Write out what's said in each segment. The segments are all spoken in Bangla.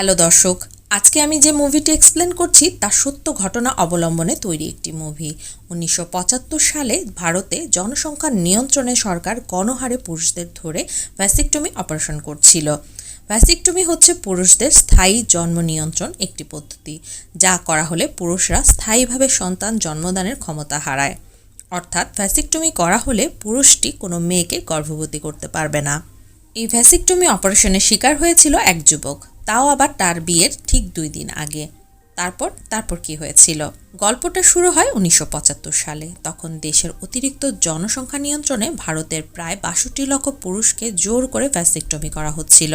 হ্যালো দর্শক, আজকে আমি যে মুভিটি এক্সপ্লেন করছি তা সত্য ঘটনা অবলম্বনে তৈরি একটি মুভি। উনিশশো পঁচাত্তর সালে ভারতে জনসংখ্যা নিয়ন্ত্রণে সরকার গণহারে পুরুষদের ধরে ভ্যাসিকটমি অপারেশন করছিল। ভ্যাসিকটমি হচ্ছে পুরুষদের স্থায়ী জন্ম নিয়ন্ত্রণ একটি পদ্ধতি, যা করা হলে পুরুষরা স্থায়ীভাবে সন্তান জন্মদানের ক্ষমতা হারায়। অর্থাৎ ভ্যাসিকটমি করা হলে পুরুষটি কোনো মেয়েকে গর্ভবতী করতে পারবে না। এই ভ্যাসিকটমি অপারেশনের শিকার হয়েছিল এক যুবক। তাও আবার তার বিয়ের ঠিক দুই দিন আগে। তারপর তারপর কি হয়েছিল? গল্পটা শুরু হয় উনিশশো পঁচাত্তর সালে। তখন দেশের অতিরিক্ত জনসংখ্যা নিয়ন্ত্রণে ভারতের প্রায় বাষট্টি লক্ষ পুরুষকে জোর করে ভ্যাসিকটমি করা হচ্ছিল।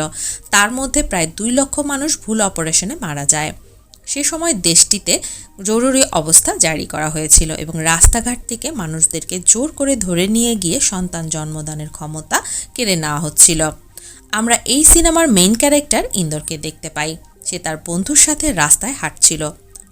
তার মধ্যে প্রায় দুই লক্ষ মানুষ ভুল অপারেশনে মারা যায়। সে সময় দেশটিতে জরুরি অবস্থা জারি করা হয়েছিল এবং রাস্তাঘাট থেকে মানুষদেরকে জোর করে ধরে নিয়ে গিয়ে সন্তান জন্মদানের ক্ষমতা কেড়ে নেওয়া হচ্ছিল। আমরা এই সিনেমার মেইন ক্যারেক্টার ইন্দরকে দেখতে পাই। সে তার বন্ধুর সাথে রাস্তায় হাঁটছিল।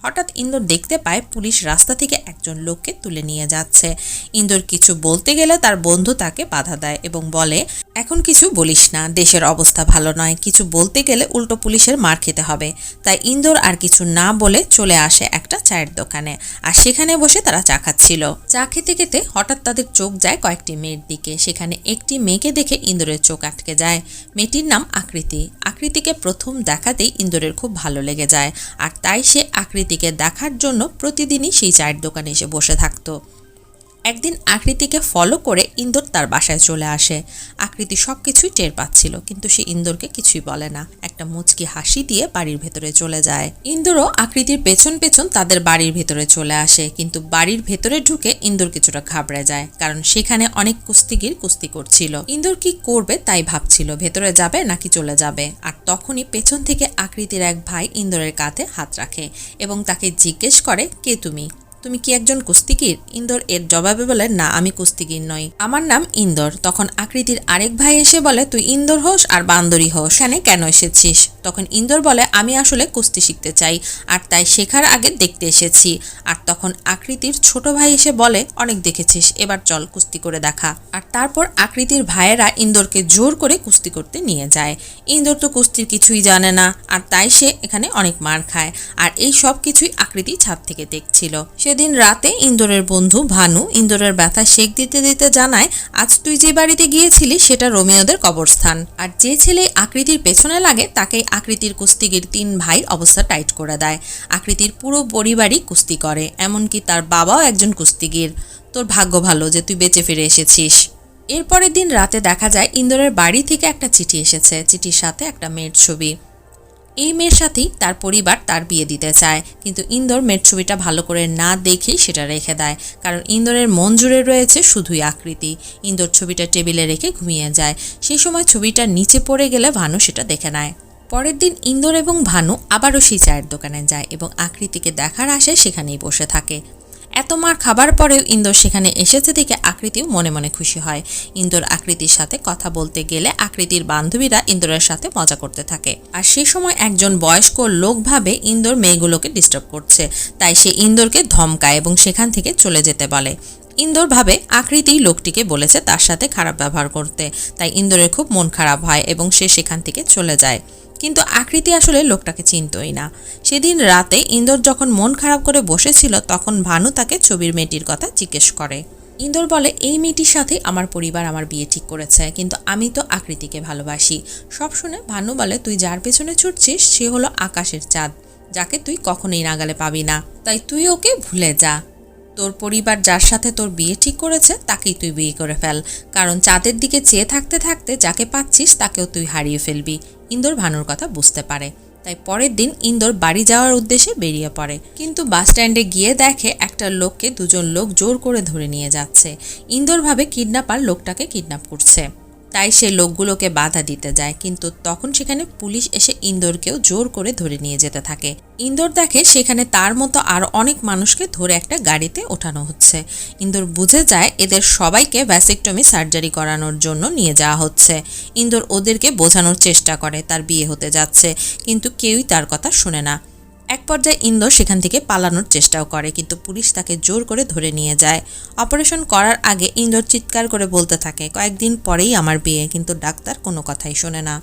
হঠাৎ ইন্দোর দেখতে পায় পুলিশ রাস্তা থেকে একজন লোককে তুলে নিয়ে যাচ্ছে। ইন্দোর কিছু বলতে গেলে তার বন্ধু তাকে বাধা দেয় এবং বলে, এখন কিছু বলিস না, দেশের অবস্থা ভালো নয়। কিছু বলতে গেলে উল্টো পুলিশের মার খেতে হবে। তাই ইন্দোর আর কিছু না বলে চলে আসে একটা চায়ের দোকানে। আর সেখানে বসে তারা চা খাচ্ছিল। চা খেতে খেতে হঠাৎ তাদের চোখ যায় কয়েকটি মেয়ের দিকে। সেখানে একটি মেয়েকে দেখে ইন্দোরের চোখ আটকে যায়। মেয়েটির নাম আকৃতি। আকৃতিকে প্রথম দেখাতেই ইন্দোরের খুব ভালো লেগে যায়। আর তাই সে আকৃতিকে দেখার জন্য প্রতিদিনই সেই চায়ের দোকানে এসে বসে থাকতো। একদিন আকৃতিকে ফলো করে ইন্দোর তার বাসায় চলে আসে। আকৃতি সব কিছুই টের পাচ্ছিল, কিন্তু সে ইন্দোরকে কিছুই বলে না। একটা মুচকি হাসি দিয়ে বাড়ির ভেতরে চলে যায়। ইন্দোরও আকৃতির পেছন পেছন তাদের বাড়ির ভেতরে চলে আসে, কিন্তু বাড়ির ভেতরে ঢুকে ইন্দোর কিছুটা ঘাবড়ে যায়, কারণ সেখানে অনেক কুস্তিগির কুস্তি করছিল। ইন্দোর কি করবে তাই ভাবছিল, ভেতরে যাবে নাকি চলে যাবে? আর তখনই পেছন থেকে আকৃতির এক ভাই ইন্দোরের কাঁধে হাত রাখে এবং তাকে জিজ্ঞেস করে, কে তুমি? তুমি কি একজন কুস্তিগির? ইন্দোর এর জবাবে বলে, না, আমি কুস্তিগির নই। আমার নাম ইন্দোর। তখন আকৃতির আরেক ভাই এসে বলে, তুই ইন্দোর হোস আর বান্দরি হোস। এখানে কেন এসেছিস? তখন ইন্দোর বলে, আমি আসলে কুস্তি শিখতে চাই, আর তাই শেখার আগে দেখতে এসেছি। আর তখন আকৃতির ছোট ভাই এসে বলে, অনেক দেখেছিস, এবার চল কুস্তি করে দেখা। আর তারপর আকৃতির ভাইয়েরা ইন্দোরকে জোর করে কুস্তি করতে নিয়ে যায়। ইন্দোর তো কুস্তির কিছুই জানে না, আর তাই সে এখানে অনেক মার খায়। আর এই সব কিছুই আকৃতি ছাদ থেকে দেখছিল। সেদিন রাতে ইন্দোরের বন্ধু ভানু ইন্দোরের ব্যথা শেক দিতে দিতে জানায়, আজ তুই যে বাড়িতে গিয়েছিলি সেটা রোমিওদের কবরস্থান। আর যে ছেলে আকৃতির পেছনে লাগে তাকেই আকৃতির কুস্তিগির তিন ভাই অবস্থা টাইট করে দেয়। আকৃতির পুরো পরিবারই কুস্তি করে, এমনকি তার বাবাও একজন কুস্তিগির। তোর ভাগ্য ভালো যে তুই বেঁচে ফিরে এসেছিস। এরপরের দিন রাতে দেখা যায়, ইন্দোরের বাড়ি থেকে একটা চিঠি এসেছে। চিঠির সাথে একটা মেয়ের ছবি। এই মেয়ের সাথেই তার পরিবার তার বিয়ে দিতে চায়। কিন্তু ইন্দোর মেয়ের ছবিটা ভালো করে না দেখেই সেটা রেখে দেয়। কারণ ইন্দোরের মন জুড়ে রয়েছে শুধুই আকৃতি। ইন্দোর ছবিটা টেবিলে রেখে ঘুমিয়ে যায়। সেই সময় ছবিটা নিচে পড়ে গেলে ভানু সেটা দেখে নেয়। পরের দিন ইন্দোর এবং ভানু আবারও সেই চায়ের দোকানে যায় এবং আকৃতিকে দেখার আশায় সেখানেই বসে থাকে। এত মার খাবার পরেও ইন্দোর সেখানে এসেছে দেখে আকৃতিও মনে মনে খুশি হয়। ইন্দোর আকৃতির সাথে কথা বলতে গেলে আকৃতির বান্ধবীরা ইন্দোরের সাথে মজা করতে থাকে। আর সে সময় একজন বয়স্ক লোক ভাবে ইন্দোর মেয়েগুলোকে ডিস্টার্ব করছে। তাই সে ইন্দোরকে ধমকায় এবং সেখান থেকে চলে যেতে বলে। ইন্দোর ভাবে আকৃতি লোকটিকে বলেছে তার সাথে খারাপ ব্যবহার করতে। তাই ইন্দোরের খুব মন খারাপ হয় এবং সে সেখান থেকে চলে যায়। কিন্তু আকৃতি আসলে লোকটাকে চিনতই না। সেদিন রাতে ইন্দোর যখন মন খারাপ করে বসেছিল, তখন ভানু তাকে ছবির মেয়েটির কথা জিজ্ঞেস করে। ইন্দোর বলে, এই মেয়েটির সাথে আমার পরিবার আমার বিয়ে ঠিক করেছে, কিন্তু আমি তো আকৃতিকে ভালোবাসি। সব শুনে ভানু বলে, তুই যার পেছনে ছুটছিস, সে হলো আকাশের চাঁদ, যাকে তুই কখনোই নাগালে পাবি না। তাই তুই ওকে ভুলে যা। তোর পরিবার যার সাথে তোর বিয়ে ঠিক করেছে, তাকেই তুই বিয়ে করে ফেল। কারণ চাঁদের দিকে চেয়ে থাকতে থাকতে যাকে পাচ্ছিস, তাকেও তুই হারিয়ে ফেলবি। ইন্দোর ভানুর কথা বুঝতে পারে। তাই পরের দিন ইন্দোর বাড়ি যাওয়ার উদ্দেশ্যে বেরিয়ে পড়ে। কিন্তু বাস স্ট্যান্ডে গিয়ে দেখে একটা লোককে দুজন লোক জোর করে ধরে নিয়ে যাচ্ছে। ইন্দোর ভাবে কিডন্যাপার লোকটাকে কিডন্যাপ করছে। তাই সে লোকগুলোকে বাধা দিতে যায়। কিন্তু তখন সেখানে পুলিশ এসে ইন্দোরকেও জোর করে ধরে নিয়ে যেতে থাকে। ইন্দোর দেখে সেখানে তার মতো আর অনেক মানুষকে ধরে একটা গাড়িতে ওঠানো হচ্ছে। ইন্দোর বুঝে যায় এদের সবাইকে ভ্যাসেকটমি সার্জারি করানোর জন্য নিয়ে যাওয়া হচ্ছে। ইন্দোর ওদেরকে বোঝানোর চেষ্টা করে, তার বিয়ে হতে যাচ্ছে। কিন্তু কেউই তার কথা শুনে না। এক পর্যায়ে ইন্দোর সেখান থেকে পালানোর চেষ্টাও করে, কিন্তু পুলিশ তাকে জোর করে ধরে নিয়ে যায়। অপারেশন করার আগে ইন্দোর চিৎকার করে বলতে থাকে, কয়েকদিন পরেই আমার বিয়ে। কিন্তু ডাক্তার কোনো কথাই শোনে না।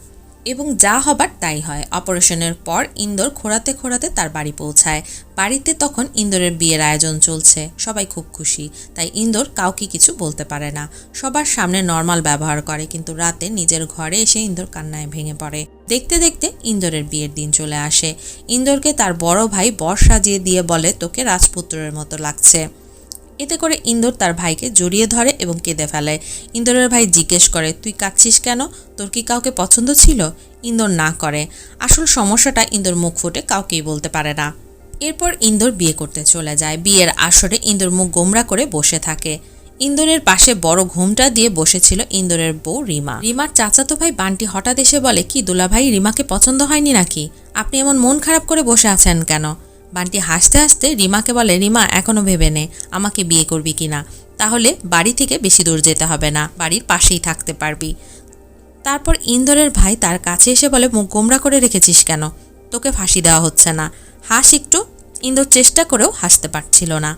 এবং যা হবার তাই হয়। অপারেশনের পর ইন্দোর খোঁড়াতে খোঁড়াতে তার বাড়ি পৌঁছায়। বাড়িতে তখন ইন্দোরের বিয়ের আয়োজন চলছে। সবাই খুব খুশি। তাই ইন্দোর কাউকে কিছু বলতে পারে না। সবার সামনে নর্মাল ব্যবহার করে, কিন্তু রাতে নিজের ঘরে এসে ইন্দোর কান্নায় ভেঙে পড়ে। দেখতে দেখতে ইন্দোরের বিয়ের দিন চলে আসে। ইন্দোরকে তার বড় ভাই বর সাজিয়ে দিয়ে বলে, তোকে রাজপুত্রের মতো লাগছে। এতে করে ইন্দোর তার ভাইকে জড়িয়ে ধরে এবং কেঁদে ফেলে। ইন্দোরের ভাই জিজ্ঞেস করে, তুই কাঁদছিস কেন? তোর কি কাউকে পছন্দ ছিল? ইন্দোর না করে। আসল সমস্যাটা ইন্দোর মুখ ফুটে কাউকেই বলতে পারে না। এরপর ইন্দোর বিয়ে করতে চলে যায়। বিয়ের আসরে ইন্দোর মুখ গোমরা করে বসে থাকে। ইন্দোরের পাশে বড় ঘুমটা দিয়ে বসেছিল ইন্দোরের বউ রিমা। রিমার চাচাতো ভাই বান্টি হঠাৎ এসে বলে, কি দুলাভাই, রিমাকে পছন্দ হয়নি নাকি? আপনি এমন মন খারাপ করে বসে আছেন কেন? বান্টি হাসতে হাসতে রিমাকে বলে, রিমা এখনও ভেবে নে, আমাকে বিয়ে করবি কি না? তাহলে বাড়ি থেকে বেশি দূর যেতে হবে না, বাড়ির পাশেই থাকতে পারবি। তারপর ইন্দোরের ভাই তার কাছে এসে বলে, মুখ গোমরা করে রেখেছিস কেন? তোকে ফাঁসি দেওয়া হচ্ছে না। হাস একটু ইন্দোর চেষ্টা করেও হাসতে পারছিল না।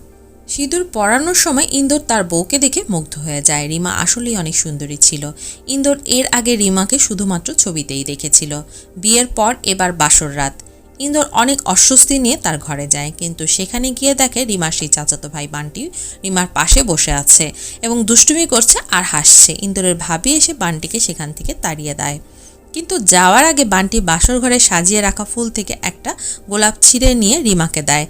সিঁদুর পরানোর সময় ইন্দোর তার বউকে দেখে মুগ্ধ হয়ে যায়। রিমা আসলেই অনেক সুন্দরী ছিল। ইন্দোর এর আগে রিমাকে শুধুমাত্র ছবিতেই দেখেছিল। বিয়ের পর এবার বাসর রাত। ইন্দোর অনেক অস্বস্তি নিয়ে তার ঘরে যায়, কিন্তু সেখানে গিয়ে দেখে রিমার সেই চাচাতো ভাই বান্টি রিমার পাশে বসে আছে এবং দুষ্টুমি করছে আর হাসছে। ইন্দোরের ভাবি এসে বান্টিকে সেখান থেকে তাড়িয়ে দেয়। কিন্তু যাওয়ার আগে বান্টি বাসর ঘরে সাজিয়ে রাখা ফুল থেকে একটা গোলাপ ছিঁড়ে নিয়ে রিমাকে দেয়।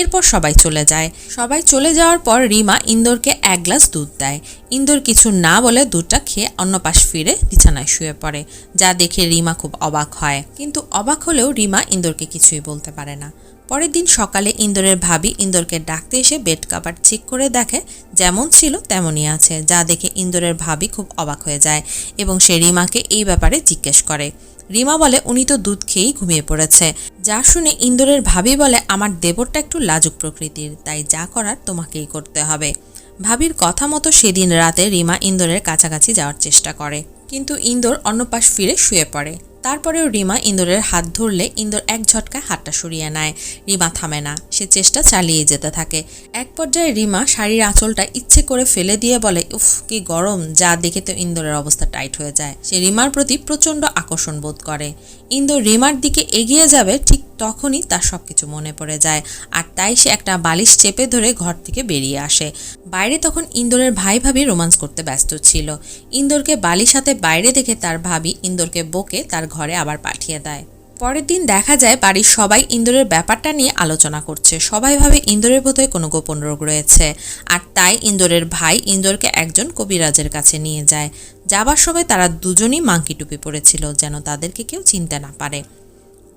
এরপর সবাই চলে যায়। সবাই চলে যাওয়ার পর রিমা ইন্দোরকে এক গ্লাস দুধ দেয়। ইন্দোর কিছু না বলে দুধটা খেয়ে অন্য পাশ ফিরে বিছানায় শুয়ে পড়ে, যা দেখে রিমা খুব অবাক হয়। কিন্তু অবাক হলেও রিমা ইন্দোরকে কিছুই বলতে পারে না। পরের দিন সকালে ইন্দোরের ভাবি ইন্দোরকে ডাকতে এসে বেড কাভার চেক করে দেখে, যেমন ছিল তেমনই আছে, যা দেখে ইন্দোরের ভাবি খুব অবাক হয়ে যায় এবং সে রিমাকে এই ব্যাপারে জিজ্ঞেস করে। রিমা বলে উনি তো দুধ খেয়েই ঘুমিয়ে পড়েছে। যা শুনে ইন্দোরের ভাবি বলে, আমার দেবরটা একটু লাজুক প্রকৃতির, তাই যা করার তোমাকেই করতে হবে। ভাবির কথা মতো সেদিন রাতে রিমা ইন্দোরের কাছাকাছি যাওয়ার চেষ্টা করে। কিন্তু ইন্দোর অন্য পাশ ফিরে শুয়ে পড়ে। তারপরেও রিমা ইন্দোরের হাত ধরলে ইন্দোর এক ঝটকায় হাতটা সরিয়ে নেয়। রিমা থামে না, সে চেষ্টা চালিয়ে যেতে থাকে। এক পর্যায়ে রিমা শাড়ির আঁচলটা ইচ্ছে করে ফেলে দিয়ে বলে, উফ, কি গরম, যা দেখে তো ইন্দোরের অবস্থা টাইট হয়ে যায়। সে রিমার প্রতি প্রচণ্ড আকর্ষণ বোধ করে। ইন্দোর রিমার দিকে এগিয়ে যাবে ঠিক তখনই তার সব কিছু মনে পড়ে যায়। আর তাই সে একটা বালিশ চেপে ধরে ঘর থেকে বেরিয়ে আসে। বাইরে তখন ইন্দোরের ভাই ভাবি রোমান্স করতে ব্যস্ত ছিল। ইন্দোরকে বালিশ হাতে বাইরে দেখে তার ভাবি ইন্দোরকে বকে তার ঘরে আবার পাঠিয়ে দেয়। পরের দিন দেখা যায় বাড়ির সবাই ইন্দোরের ব্যাপারটা নিয়ে আলোচনা করছে। সবাই ভাবে ইন্দোরের বোধহয় কোনো গোপন রোগ রয়েছে। আর তাই ইন্দোরের ভাই ইন্দোরকে একজন কবিরাজের কাছে নিয়ে যায়। যাবার সময় তারা দুজনই মাংকি টুপি পড়েছিল যেন তাদেরকে কেউ চিনতে না পারে।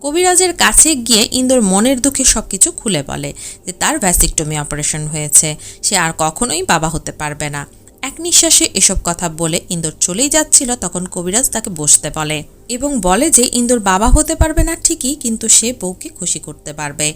কবিরাজের কাছে গিয়ে ইন্দোর মনের দুঃখে সব কিছু খুলে বলে যে তার ভ্যাসিকটমি অপারেশন হয়েছে। সে আর কখনোই বাবা হতে পারবে না। এক নিঃশ্বাসে এসব কথা বলে ইন্দোর চলেই যাচ্ছিল, তখন কবিরাজ তাকে বসতে বলে এবং বলে যে ইন্দোর বাবা হতে পারবে না ঠিকই, কিন্তু সে বউকে খুশি করতে পারবে।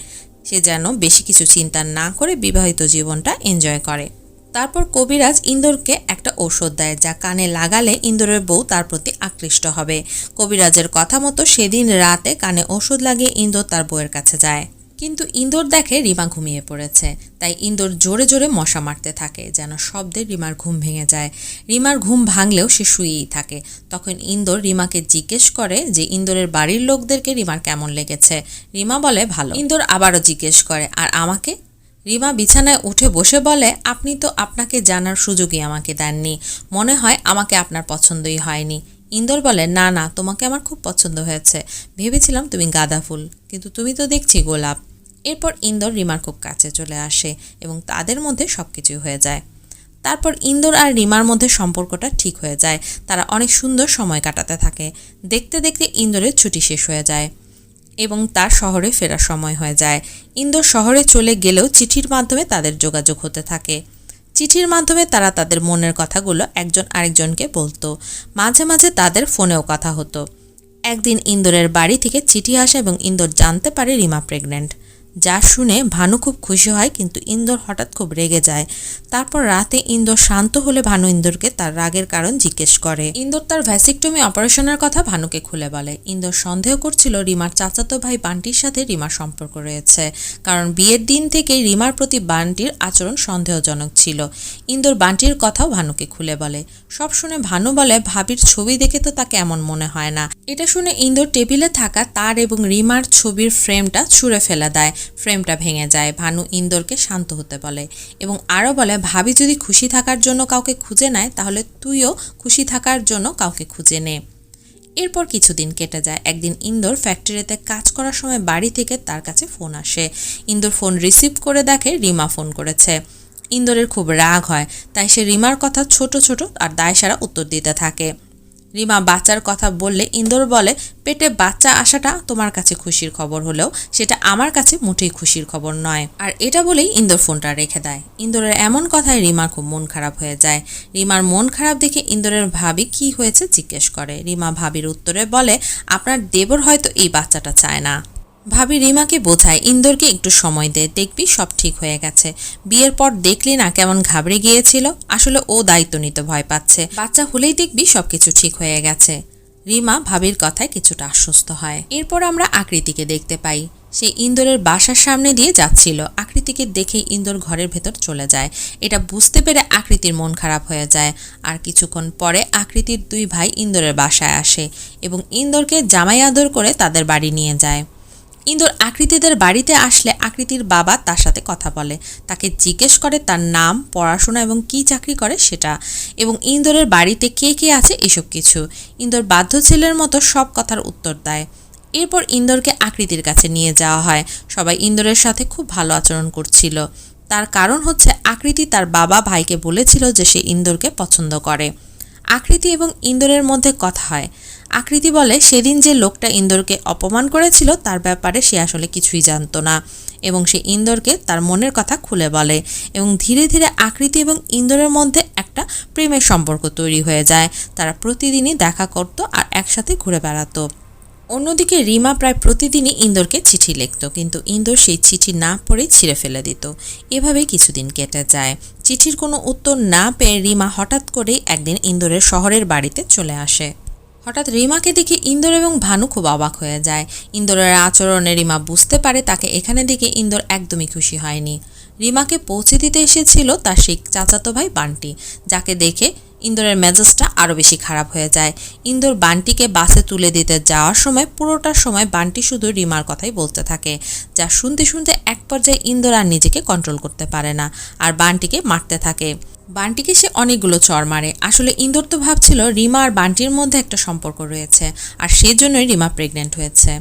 সে যেন বেশি কিছু চিন্তা না করে বিবাহিত জীবনটা এনজয় করে। তারপর কবিরাজ ইন্দোরকে একটা ঔষধ দেয়, যা কানে লাগালে ইন্দোরের বউ তার প্রতি আকৃষ্ট হবে। কবিরাজের কথা মতো সেদিন রাতে কানে ওষুধ লাগিয়ে ইন্দোর তার বউয়ের কাছে যায়। কিন্তু ইন্দোর দেখে রিমা ঘুমিয়ে পড়েছে। তাই ইন্দোর জোরে জোরে মশা মারতে থাকে, যেন শব্দে রিমার ঘুম ভেঙে যায়। রিমার ঘুম ভাঙলেও সে শুয়েই থাকে। তখন ইন্দোর রিমাকে জিজ্ঞেস করে যে, ইন্দোরের বাড়ির লোকদেরকে রিমার কেমন লেগেছে? রিমা বলে, ভালো। ইন্দোর আবারও জিজ্ঞেস করে, আর আমাকে? রিমা বিছানায় উঠে বসে বলে, আপনি তো আপনাকে জানার সুযোগই আমাকে দেননি। মনে হয় আমাকে আপনার পছন্দই হয়নি। ইন্দোর বলে, না না, তোমাকে আমার খুব পছন্দ হয়েছে। ভেবেছিলাম তুমি গাঁদা ফুল, কিন্তু তুমি তো দেখছি গোলাপ। এরপর ইন্দোর রিমার খুব কাছে চলে আসে এবং তাদের মধ্যে সব কিছুই হয়ে যায়। তারপর ইন্দোর আর রিমার মধ্যে সম্পর্কটা ঠিক হয়ে যায়। তারা অনেক সুন্দর সময় কাটাতে থাকে। দেখতে দেখতে ইন্দোরের ছুটি শেষ হয়ে যায়। এবং তার শহরে ফেরার সময় হয়ে যায়। ইন্দোর শহরে চলে গেলেও চিঠির মাধ্যমে তাদের যোগাযোগ হতে থাকে। চিঠির মাধ্যমে তারা তাদের মনের কথাগুলো একজন আরেকজনকে বলতো। মাঝে মাঝে তাদের ফোনেও কথা হতো। একদিন ইন্দোরের বাড়ি থেকে চিঠি আসে এবং ইন্দোর জানতে পারে রিমা প্রেগনেন্ট যা শুনে ভানু খুব খুশি হয়, কিন্তু ইন্দোর হঠাৎ খুব রেগে যায়। তারপর রাতে ইন্দোর শান্ত হলে ভানু ইন্দোরকে তার রাগের কারণ জিজ্ঞেস করে। ইন্দোর তার ভ্যাসিকটমি অপারেশনের কথা ভানুকে খুলে বলে। ইন্দোর সন্দেহ করছিল রিমার চাচাতো ভাই বান্টির সাথে রিমার সম্পর্ক রয়েছে, কারণ বিয়ের দিন থেকে রিমার প্রতি বান্টির আচরণ সন্দেহজনক ছিল। ইন্দোর বান্টির কথাও ভানুকে খুলে বলে। সব শুনে ভানু বলে, ভাবির ছবি দেখে তো তাকে এমন মনে হয় না। এটা শুনে ইন্দোর টেবিলে থাকা তার এবং রিমার ছবির ফ্রেমটা ছুঁড়ে ফেলে দেয়। ফ্রেমটা ভেঙে যায়। ভানু ইন্দোরকে শান্ত হতে বলে এবং আরও বলে, ভাবি যদি খুশি থাকার জন্য কাউকে খুঁজে নেয়, তাহলে তুইও খুশি থাকার জন্য কাউকে খুঁজে নে। এরপর কিছুদিন কেটে যায়। একদিন ইন্দোর ফ্যাক্টরিতে কাজ করার সময় বাড়ি থেকে তার কাছে ফোন আসে। ইন্দোর ফোন রিসিভ করে দেখে রিমা ফোন করেছে। ইন্দোরের খুব রাগ হয়, তাই সে রিমার কথা ছোট ছোট আর দায়সারা উত্তর দিতে থাকে। রিমা বাচ্চার কথা বললে ইন্দোর বলে, পেটে বাচ্চা আসাটা তোমার কাছে খুশির খবর হলেও সেটা আমার কাছে মোটেই খুশির খবর নয়। আর এটা বলেই ইন্দোর ফোনটা রেখে দেয়। ইন্দোরের এমন কথায় রিমার খুব মন খারাপ হয়ে যায়। রিমার মন খারাপ দেখে ইন্দোরের ভাবি কি হয়েছে জিজ্ঞেস করে। রিমা ভাবির উত্তরে বলে, আপনার দেবর হয়তো এই বাচ্চাটা চায় না। ভাবি রিমাকে বোঝায়, ইন্দোরকে একটু সময় দে, দেখবি সব ঠিক হয়ে গেছে। বিয়ের পর দেখলি না কেমন ঘাবড়ে গিয়েছিল? আসলে ও দায়িত্ব নিতে ভয় পাচ্ছে। বাচ্চা হলেই দেখবি সবকিছু ঠিক হয়ে গেছে। রিমা ভাবির কথায় কিছুটা আশ্বস্ত হয়। এরপর আমরা আকৃতিকে দেখতে পাই। সে ইন্দোরের বাসার সামনে দিয়ে যাচ্ছিল। আকৃতিকে দেখেই ইন্দোর ঘরের ভেতর চলে যায়। এটা বুঝতে পেরে আকৃতির মন খারাপ হয়ে যায়। আর কিছুক্ষণ পরে আকৃতির দুই ভাই ইন্দোরের বাসায় আসে এবং ইন্দোরকে জামাই আদর করে তাদের বাড়ি নিয়ে যায়। ইন্দোর আকৃতিদের বাড়িতে আসলে আকৃতির বাবা তার সাথে কথা বলে। তাকে জিজ্ঞেস করে তার নাম, পড়াশোনা এবং কি চাকরি করে সেটা। এবং ইন্দোরের বাড়িতে কে কে আছে এসব কিছু। ইন্দোর বাধ্য ছেলের মতো সব কথার উত্তর দেয়। এরপর ইন্দোরকে আকৃতির কাছে নিয়ে যাওয়া হয়। সবাই ইন্দোরের সাথে খুব ভালো আচরণ করছিল। তার কারণ হচ্ছে আকৃতি তার বাবা ভাইকে বলেছিল যে সে ইন্দোরকে পছন্দ করে। আকৃতি এবং ইন্দোরের মধ্যে কথা হয়। আকৃতি বলে সেদিন যে লোকটা ইন্দোরকে অপমান করেছিল, তার ব্যাপারে সে আসলে কিছুই জানতো না। এবং সে ইন্দোরকে তার মনের কথা খুলে বলে। এবং ধীরে ধীরে আকৃতি এবং ইন্দোরের মধ্যে একটা প্রেমের সম্পর্ক তৈরি হয়ে যায়। তারা প্রতিদিনই দেখা করত আর একসাথে ঘুরে বেড়াতো। অন্যদিকে রিমা প্রায় প্রতিদিনই ইন্দোরকে চিঠি লিখত, কিন্তু ইন্দোর সেই চিঠি না পড়ে ছিঁড়ে ফেলে দিত। এভাবেই কিছুদিন কেটে যায়। চিঠির কোনো উত্তর না পেয়ে রিমা হঠাৎ করেই একদিন ইন্দোরের শহরের বাড়িতে চলে আসে। হঠাৎ রিমাকে দেখে ইন্দোর এবং ভানু খুব অবাক হয়ে যায়। ইন্দোরের আচরণে রিমা বুঝতে পারে তাকে এখানে দেখে ইন্দোর একদমই খুশি হয়নি। রিমাকে পৌঁছে দিতে এসেছিল তার শিখ চাচাতো ভাই বান্টি, যাকে দেখে ইন্দোরের মেজাজটা আরও বেশি খারাপ হয়ে যায়। ইন্দোর বান্টিকে বাসে তুলে দিতে যাওয়ার সময় পুরোটার সময় বান্টি শুধু রিমার কথাই বলতে থাকে, যা শুনতে শুনতে এক পর্যায়ে ইন্দোর আর নিজেকে কন্ট্রোল করতে পারে না, আর বান্টিকে মারতে থাকে। বান্টিকে সে অনেকগুলো চর মারে। আসলে ইন্দোর তো ভাবছিল রিমা আর বান্টির মধ্যে একটা সম্পর্ক রয়েছে, আর সেজন্যই রিমা প্রেগনেন্ট হয়েছে।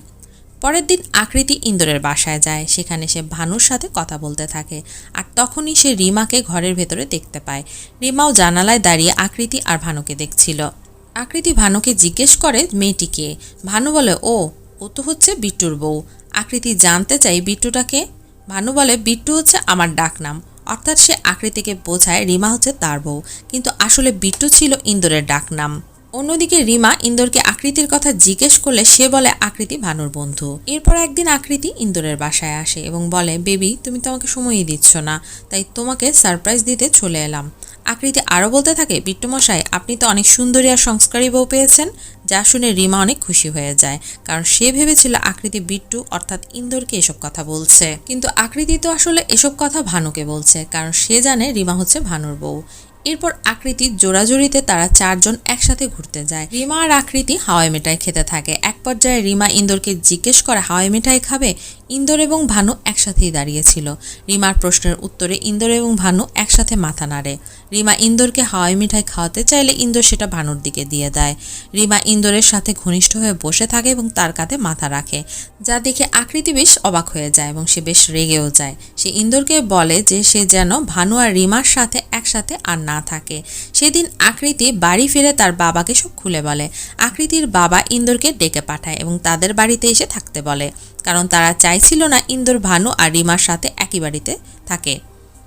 পরের দিন আকৃতি ইন্দোরের বাসায় যায়। সেখানে সে ভানুর সাথে কথা বলতে থাকে। আর তখনই সে রিমাকে ঘরের ভেতরে দেখতে পায়। রিমাও জানালায় দাঁড়িয়ে আকৃতি আর ভানুকে দেখছিল। আকৃতি ভানুকে জিজ্ঞেস করে মেয়েটিকে ভানু বলে, ও ও তো হচ্ছে বিট্টুর বউ। আকৃতি, জানতে চাই বিট্টুটাকে ভানু বলে, বিট্টু হচ্ছে আমার ডাকনাম। অর্থাৎ সে আকৃতিকে বোঝায় রিমা হচ্ছে তার বউ। কিন্তু আসলে বিট্টু ছিল ইন্দোরের ডাকনাম। অন্যদিকে রিমা ইন্দোরকে আকৃতির কথা জিজ্ঞেস করলে সে বলে, আকৃতি ভানুর বন্ধু। এরপর একদিন আকৃতি ইন্দোরের বাসায় আসে এবং বলে, বেবি, তুমি তো আমাকে সময়ই দিচ্ছ না, তাই তোমাকে সারপ্রাইজ দিতে চলে এলাম। আকৃতি আরও বলতে থাকে, বিট্টুমশাই, আপনি তো অনেক সুন্দরী আর সংস্কারী বউ পেয়েছেন, যা শুনে রিমা অনেক খুশি হয়ে যায়। কারণ সে ভেবেছিল আকৃতি বিট্টু অর্থাৎ ইন্দোরকে এসব কথা বলছে। কিন্তু আকৃতি তো আসলে এসব কথা ভানুকে বলছে, কারণ সে জানে রিমা হচ্ছে ভানুর বউ। এরপর আকৃতি জোড়াজোড়িতে তারা চারজন একসাথে ঘুরতে যায়। রিমা আর আকৃতি হাওয়াই মিঠাই খেতে থাকে। এক পর্যায়ে রিমা ইন্দোরকে জিজ্ঞেস করে, হাওয়াই মিঠাই খাবে? ইন্দোর এবং ভানু একসাথেই দাঁড়িয়েছিল রিমার প্রশ্নের উত্তরে ইন্দোর এবং ভানু একসাথে মাথা নাড়ে। রিমা ইন্দোরকে হাওয়াই মিঠাই খাওয়াতে চাইলে ইন্দোর সেটা ভানুর দিকে দিয়ে দেয়। রিমা ইন্দোরের সাথে ঘনিষ্ঠ হয়ে বসে থাকে এবং তার কাঁধে মাথা রাখে, যা দেখে আকৃতি বেশ অবাক হয়ে যায় এবং সে বেশ রেগেও যায়। সে ইন্দোরকে বলে যে, সে যেন ভানু আর রিমার সাথে একসাথে আর না থাকে। সেদিন আকৃতি বাড়ি ফিরে তার বাবাকে সব খুলে বলে। আকৃতির বাবা ইন্দোরকে ডেকে পাঠায় এবং তাদের বাড়িতে এসে থাকতে বলে। কারণ তারা চাইছিল না ইন্দোর ভানু আর রিমার সাথে একই বাড়িতে থাকে।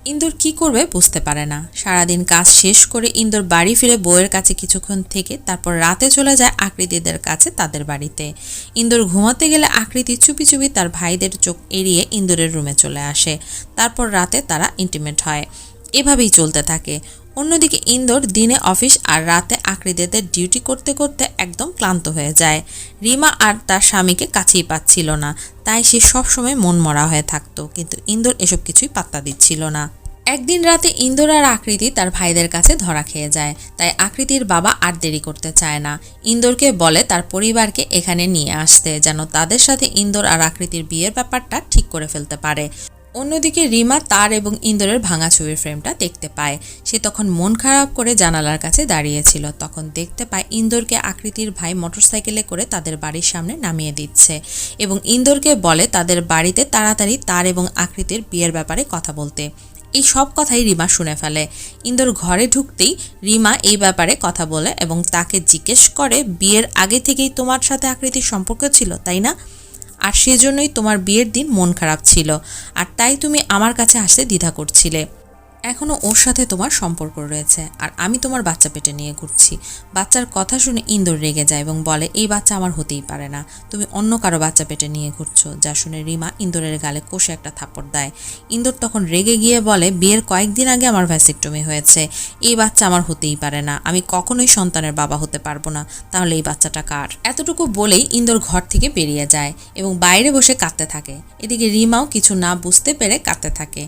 ইন্দোর কি করবে বুঝতে পারে না। সারাদিন কাজ শেষ করে ইন্দোর বাড়ি ফিরে বউয়ের কাছে কিছুক্ষণ থেকে তারপর রাতে চলে যায় আকৃতিদের কাছে তাদের বাড়িতে। ইন্দোর ঘুমাতে গেলে আকৃতি চুপি চুপি তার ভাইদের চোখ এড়িয়ে ইন্দোরের রুমে চলে আসে। তারপর রাতে তারা ইন্টিমেট হয়। এভাবেই চলতে থাকে। অন্যদিকে ইন্দোর দিনে অফিস আর রাতে আকৃতিদের ডিউটি করতে করতে একদম ক্লান্ত হয়ে যায়। রিমা আর তার স্বামীকে কাছেই পাচ্ছিল না, তাই সে সবসময় মন মরা হয়ে থাকতো, কিন্তু ইন্দোর এসব কিছুই পাত্তা দিচ্ছিল না। একদিন রাতে ইন্দোর আর আকৃতি তার ভাইদের কাছে ধরা খেয়ে যায়, তাই আকৃতির বাবা আর দেরি করতে চায় না। ইন্দোরকে বলে তার পরিবারকে এখানে নিয়ে আসতে, যেন তাদের সাথে ইন্দোর আর আকৃতির বিয়ের ব্যাপারটা ঠিক করে ফেলতে পারে। অন্যদিকে রিমা তার এবং ইন্দোরের ভাঙা ছবির ফ্রেমটা দেখতে পায়। সে তখন মন খারাপ করে জানালার কাছে দাঁড়িয়েছিল। তখন দেখতে পায় ইন্দোরকে আকৃতির ভাই মোটরসাইকেলে করে তাদের বাড়ির সামনে নামিয়ে দিচ্ছে এবং ইন্দোরকে বলে তাদের বাড়িতে তাড়াতাড়ি তার এবং আকৃতির বিয়ের ব্যাপারে কথা বলতে। এই সব কথাই রিমা শুনে ফেলে। ইন্দোর ঘরে ঢুকতেই রিমা এই ব্যাপারে কথা বলে এবং তাকে জিজ্ঞেস করে, বিয়ের আগে থেকেই তোমার সাথে আকৃতির সম্পর্ক ছিল, তাই না? আর সেজন্যই তোমার বিয়ের দিন মন খারাপ ছিল। আর তাই তুমি আমার কাছে আসতে দ্বিধা করছিলে। এখনও ওর সাথে তোমার সম্পর্ক রয়েছে। আর আমি তোমার বাচ্চা পেটে নিয়ে ঘুরছি। বাচ্চার কথা শুনে ইন্দোর রেগে যায় এবং বলে, এই বাচ্চা আমার হতেই পারে না। তুমি অন্য কারও বাচ্চা পেটে নিয়ে ঘুরছো। যা শুনে রিমা ইন্দোরের গালে কষে একটা থাপ্পড় দেয়। ইন্দোর তখন রেগে গিয়ে বলে, বিয়ের কয়েকদিন আগে আমার ভ্যাসিকটমি হয়েছে। এই বাচ্চা আমার হতেই পারে না। আমি কখনোই সন্তানের বাবা হতে পারব না। তাহলে এই বাচ্চাটা কার? এতটুকু বলেই ইন্দোর ঘর থেকে বেরিয়ে যায় এবং বাইরে বসে কাঁদতে থাকে। এদিকে রিমাও কিছু না বুঝতে পেরে কাঁদতে থাকে।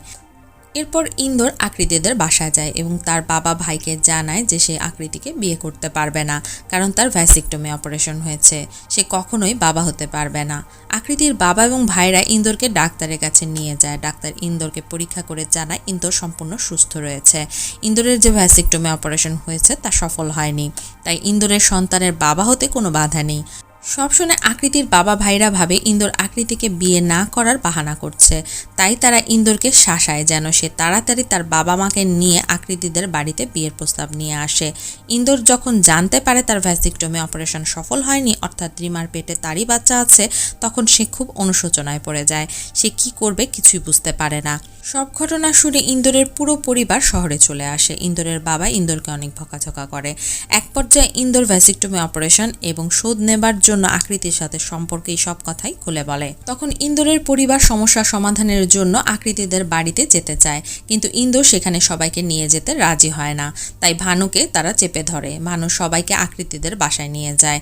এরপর ইন্দোর আকৃতিদের বাসায় যায় এবং তার বাবা ভাইকে জানায় যে সে আকৃতিকে বিয়ে করতে পারবে না, কারণ তার ভ্যাসিকটমি অপারেশন হয়েছে। সে কখনোই বাবা হতে পারবে না। আকৃতির বাবা এবং ভাইরা ইন্দোরকে ডাক্তারের কাছে নিয়ে যায়। ডাক্তার ইন্দোরকে পরীক্ষা করে জানায় ইন্দোর সম্পূর্ণ সুস্থ রয়েছে। ইন্দোরের যে ভ্যাসিকটমি অপারেশন হয়েছে তা সফল হয়নি। তাই ইন্দোরের সন্তানের বাবা হতে কোনো বাধা নেই। সব শুনে আকৃতির বাবা ভাইরা ভাবে ইন্দোর আকৃতিকে বিয়ে না করার বাহানা করছে। তাই তারা ইন্দোরকে শাসায় যেন সে তাড়াতাড়ি তার বাবা মাকে নিয়ে আকৃতিদের বাড়িতে বিয়ের প্রস্তাব নিয়ে আসে। ইন্দোর যখন জানতে পারে তার ভ্যাসিকটমি অপারেশন সফল হয়নি, অর্থাৎ রিমার পেটে তারই বাচ্চা আছে, তখন সে খুব অনুশোচনায় পড়ে যায়। সে কি করবে কিছুই বুঝতে পারে না। সব ঘটনা শুনে ইন্দোরের পুরো পরিবার শহরে চলে আসে। ইন্দোরের বাবা ইন্দোরকে অনেক ভকাঝকা করে। এক পর্যায়ে ইন্দোর ভ্যাসিকটমি অপারেশন এবং শোধ নেবার জন্য আকৃতির সাথে সম্পর্কে এই সব কথাই খুলে বলে। তখন ইন্দোরের পরিবার সমস্যা সমাধানের জন্য আকৃতিদের বাড়িতে যেতে চায়, কিন্তু ইন্দোর সেখানে সবাইকে নিয়ে যেতে রাজি হয় না। তাই ভানুকে তারা চেপে ধরে। ভানু সবাইকে আকৃতিদের বাসায় নিয়ে যায়।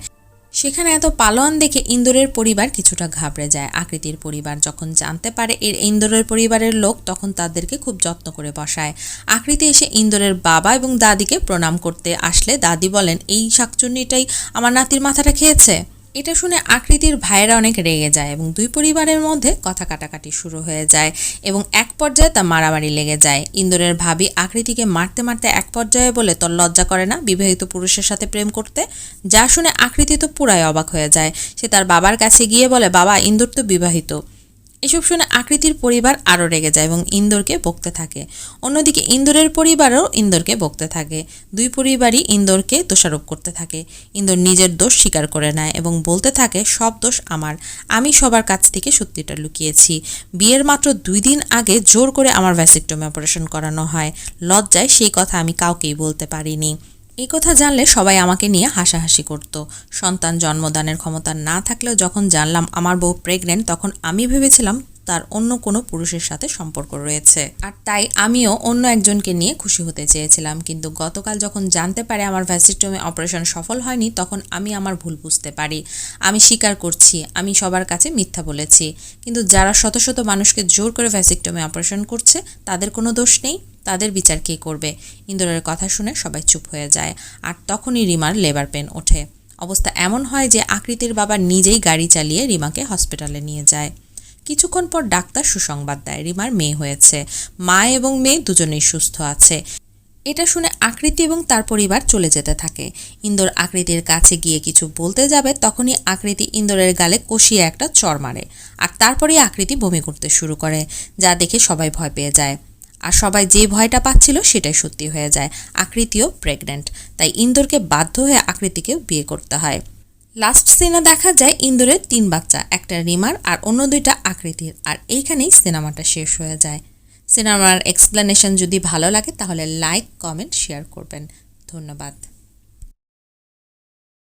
সেখানে এত পালোয়ান দেখে ইন্দোরের পরিবার কিছুটা ঘাবড়ে যায়। আকৃতির পরিবার যখন জানতে পারে এর ইন্দোরের পরিবারের লোক, তখন তাদেরকে খুব যত্ন করে বসায়। আকৃতি এসে ইন্দোরের বাবা এবং দাদিকে প্রণাম করতে আসলে দাদি বলেন, এই শাকচুন্নিটাই আমার নাতির মাথাটা খেয়েছে? এটা শুনে আকৃতির ভাইয়েরা অনেক রেগে যায় এবং দুই পরিবারের মধ্যে কথা কাটাকাটি শুরু হয়ে যায় এবং এক পর্যায়ে তা মারামারি লেগে যায়। ইন্দোরের ভাবি আকৃতিকে মারতে মারতে এক পর্যায়ে বলে, তোর লজ্জা করে না বিবাহিত পুরুষের সাথে প্রেম করতে? যা শুনে আকৃতি তো পুরাই অবাক হয়ে যায়। সে তার বাবার কাছে গিয়ে বলে, বাবা, ইন্দোর তো বিবাহিত। এসব শুনে আকৃতির পরিবার আরও রেগে যায় এবং ইন্দোরকে বকতে থাকে। অন্যদিকে ইন্দোরের পরিবারও ইন্দোরকে বকতে থাকে। দুই পরিবারই ইন্দোরকে দোষারোপ করতে থাকে। ইন্দোর নিজের দোষ স্বীকার করে নেয় এবং বলতে থাকে, সব দোষ আমার। আমি সবার কাছ থেকে সত্যিটা লুকিয়েছি। বিয়ের মাত্র দুই দিন আগে জোর করে আমার ভ্যাসিকটমি অপারেশন করানো হয়। লজ্জায় সেই কথা আমি কাউকেই বলতে পারিনি। এই কথা জানলে সবাই আমাকে নিয়ে হাসাহাসি করত। সন্তান জন্মদানের ক্ষমতা না থাকলেও যখন জানলাম আমার বউ প্রেগনেন্ট তখন আমি ভেবেছিলাম তার অন্য কোনো পুরুষের সাথে সম্পর্ক রয়েছে। আর তাই আমিও অন্য একজনকে নিয়ে খুশি হতে চেয়েছিলাম। কিন্তু গতকাল যখন জানতে পারে আমার ভ্যাসিস্টমি অপারেশন সফল হয়নি, তখন আমি আমার ভুল বুঝতে পারি। আমি স্বীকার করছি, আমি সবার কাছে মিথ্যা বলেছি। কিন্তু যারা শত শত মানুষকে জোর করে ভ্যাসিকটমি অপারেশন করছে, তাদের কোনো দোষ নেই। তাদের বিচার কে করবে? ইন্দোরের কথা শুনে সবাই চুপ হয়ে যায়। আর তখনই রিমার লেবার পেন ওঠে। অবস্থা এমন হয় যে আকৃতির বাবা নিজেই গাড়ি চালিয়ে রিমাকে হসপিটালে নিয়ে যায়। কিছুক্ষণ পর ডাক্তার সুসংবাদ দেয়, রিমার মেয়ে হয়েছে। মা এবং মেয়ে দুজনেই সুস্থ আছে। এটা শুনে আকৃতি এবং তার পরিবার চলে যেতে থাকে। ইন্দোর আকৃতির কাছে গিয়ে কিছু বলতে যাবে, তখনই আকৃতি ইন্দোরের গালে কষিয়ে একটা চর মারে আর তারপরেই আকৃতি বমি করতে শুরু করে, যা দেখে সবাই ভয় পেয়ে যায়। আর সবাই যে ভয়টা পাচ্ছিল সেটাই সত্যি হয়ে যায়। আকৃতিও প্রেগনেন্ট তাই ইন্দোরকে বাধ্য হয়ে আকৃতিকেও বিয়ে করতে হয়। লাস্ট সিনে দেখা যায় ইন্দোরের তিন বাচ্চা, একটা রিমার আর অন্য দুইটা আকৃতির, আর এইখানেই সিনেমাটা শেষ হয়ে যায়। সিনেমার এক্সপ্লেনেশন যদি ভালো লাগে তাহলে লাইক কমেন্ট শেয়ার করবেন। ধন্যবাদ।